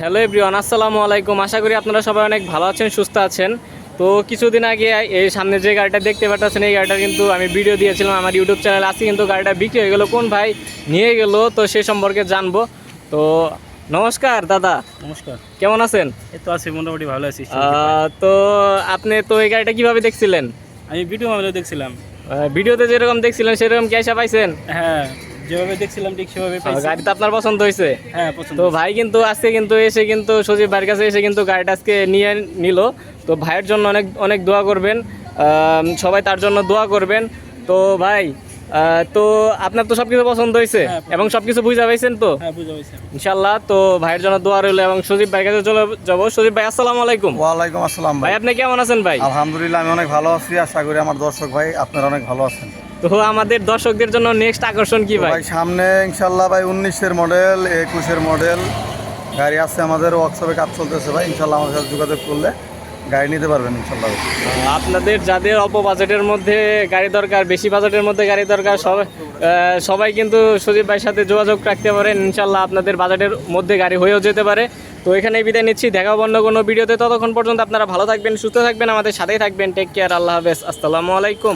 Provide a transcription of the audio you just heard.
Hello everyone আসসালামু আলাইকুম। আশা করি আপনারা সবাই অনেক ভালো আছেন সুস্থ আছেন। তো কিছুদিন আগে এই সামনে যে গাড়িটা দেখতে পাচ্ছেন এই গাড়িটা কিন্তু আমি ভিডিও দিয়েছিলাম আমার ইউটিউব চ্যানেল আছে কিন্তু গাড়িটা বিক্রি হয়ে গেল কোন ভাই নিয়ে গেল তো সে সম্পর্কে জানব। তো নমস্কার দাদা। নমস্কার। কেমন আছেন? এই তো আছি মোটামুটি ভালো আছি তো আপনি তো এই গাড়িটা কীভাবে দেখছিলেন? আমি ভিডিও মামলা দেখছিলাম। ভিডিওতে যেরকম দেখছিলেন সেরকম কি আশা পাইছেন? হ্যাঁ। যেভাবে দেখছিলাম ঠিক সেভাবে গাড়ি তো আপনার পছন্দ হয়েছে। হ্যাঁ পছন্দ তো ভাই কিন্তু আজকে কিন্তু এসে কিন্তু সজীব ভাইয়ের কাছে এসে কিন্তু গাড়িটা আজকে নিয়ে নিল। তো ভাইয়ের জন্য অনেক অনেক দোয়া করবেন। সবাই তার জন্য দোয়া করবেন। তো ভাই তো আপনার তো সবকিছু পছন্দ হয়েছে হ্যাঁ, এবং সবকিছু বুঝা পাইছেন তো? হ্যাঁ ইনশাল্লাহ তো ভাইয়ের জন্য দোয়া রইল এবং সজীব ভাইয়ের কাছে চলে যাব। সজীব ভাই আসসালামু আলাইকুম। ওয়ালাইকুম আসসালাম ভাই। ভাই আপনি কেমন আছেন ভাই? আলহামদুলিল্লাহ আমি অনেক ভালো আছি। আশা করি আমার দর্শক ভাই আপনারা অনেক ভালো আছেন। তো আমাদের দর্শকদের জন্য নেক্সট আকর্ষণ কি ভাই? সামনে ইনশাল্লাহ ভাই উনিশের মডেল একুশের মডেল গাড়ি আছে আমাদের ওয়ার্কশপে কাজ চলতেছে ভাই। ইনশাল্লাহ আমার সাথে যোগাযোগ করলে গাড়ি নিতে পারবেন ইনশাল্লাহ। আপনাদের যাদের অল্প বাজেটের মধ্যে গাড়ি দরকার বেশি বাজেটের মধ্যে গাড়ি দরকার সবাই সবাই কিন্তু সজীব ভাইয়ের সাথে যোগাযোগ রাখতে পারেন। ইনশাল্লাহ আপনাদের বাজেটের মধ্যে গাড়ি হয়েও যেতে পারে। তো এখানেই বিদায় নিচ্ছি। দেখা অন্য কোনো ভিডিওতে ততক্ষণ পর্যন্ত আপনারা ভালো থাকবেন সুস্থ থাকবেন আমাদের সাথেই থাকবেন। টেক কেয়ার আল্লাহ হাফেজ। আসসালামু আলাইকুম।